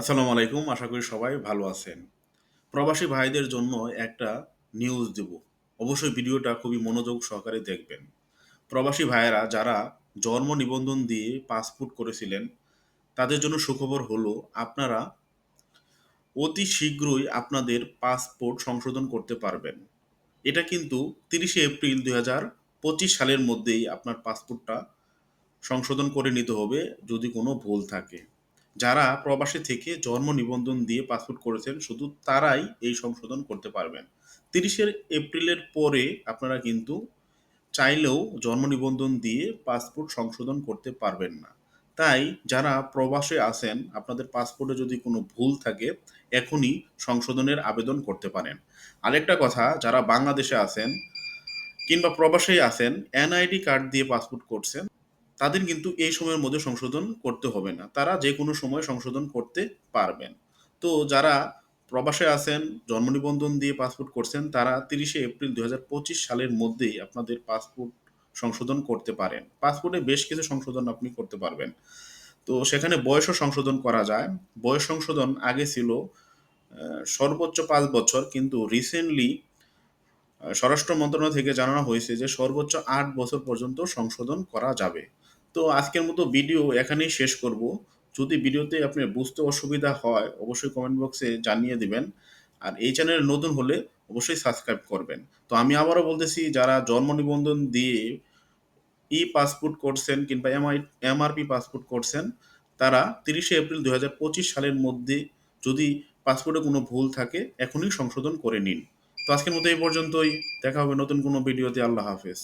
আসসালামু আলাইকুম, আশা করি সবাই ভালো আছেন। প্রবাসী ভাইদের জন্য একটা নিউজ দেব। অবশ্যই ভিডিওটা খুবই মনোযোগ সহকারে দেখবেন। প্রবাসী ভাইয়েরা যারা জন্ম নিবন্ধন দিয়ে পাসপোর্ট করেছিলেন, তাদের জন্য সুখবর হলো, আপনারা অতি শীঘ্রই আপনাদের পাসপোর্ট সংশোধন করতে পারবেন। এটা কিন্তু তিরিশে এপ্রিল দুই পঁচিশ সালের মধ্যেই আপনার পাসপোর্টটা সংশোধন করে নিতে হবে, যদি কোনো ভুল থাকে। যারা প্রবাসী থেকে জন্ম নিবন্ধন দিয়ে পাসপোর্ট করেছেন, শুধু তারাই এই সংশোধন করতে পারবেন। তিরিশের এপ্রিলের পরে আপনারা কিন্তু চাইলেও জন্ম নিবন্ধন দিয়ে পাসপোর্ট সংশোধন করতে পারবেন না। তাই যারা প্রবাসে আছেন, আপনাদের পাসপোর্টে যদি কোনো ভুল থাকে, এখনই সংশোধনের আবেদন করতে পারেন। আরেকটা কথা, যারা বাংলাদেশে আছেন কিংবা প্রবাসেই আছেন, এনআইডি কার্ড দিয়ে পাসপোর্ট করছেন তাদের কিন্তু এই সময়ের মধ্যে সংশোধন করতে হবে না। তারা যে কোনো সময় সংশোধন করতে পারবেন। তো যারা প্রবাসে আছেন, জন্ম নিবন্ধন দিয়ে পাসপোর্ট করছেন, তারা তিরিশে এপ্রিল দুই হাজার পঁচিশ সালের মধ্যেই আপনাদের পাসপোর্ট সংশোধন করতে পারেন। পাসপোর্টে বেশ কিছু সংশোধন আপনি করতে পারবেন। তো সেখানে বয়সও সংশোধন করা যায়। বয়স সংশোধন আগে ছিল সর্বোচ্চ পাঁচ বছর, কিন্তু রিসেন্টলি স্বরাষ্ট্র মন্ত্রণালয় থেকে জানানো হয়েছে যে সর্বোচ্চ আট বছর পর্যন্ত সংশোধন করা যাবে। তো আজকের মতো ভিডিও এখানেই শেষ করব। যদি ভিডিওতে আপনার বুঝতে অসুবিধা হয়, অবশ্যই কমেন্ট বক্সে জানিয়ে দিবেন। আর এই চ্যানেলে নতুন হলে অবশ্যই সাবস্ক্রাইব করবেন। তো আমি আবারও বলতেছি, যারা জন্ম নিবন্ধন দিয়ে ই পাসপোর্ট করছেন কিংবা এমআই, এমআরপি পাসপোর্ট করছেন, তারা তিরিশে এপ্রিল দু হাজার পঁচিশ সালের মধ্যে যদি পাসপোর্টে কোনো ভুল থাকে, এখনই সংশোধন করে নিন। তো আজকের মতো এই পর্যন্তই। দেখা হবে নতুন কোনো ভিডিওতে আল্লাহ হাফেজ।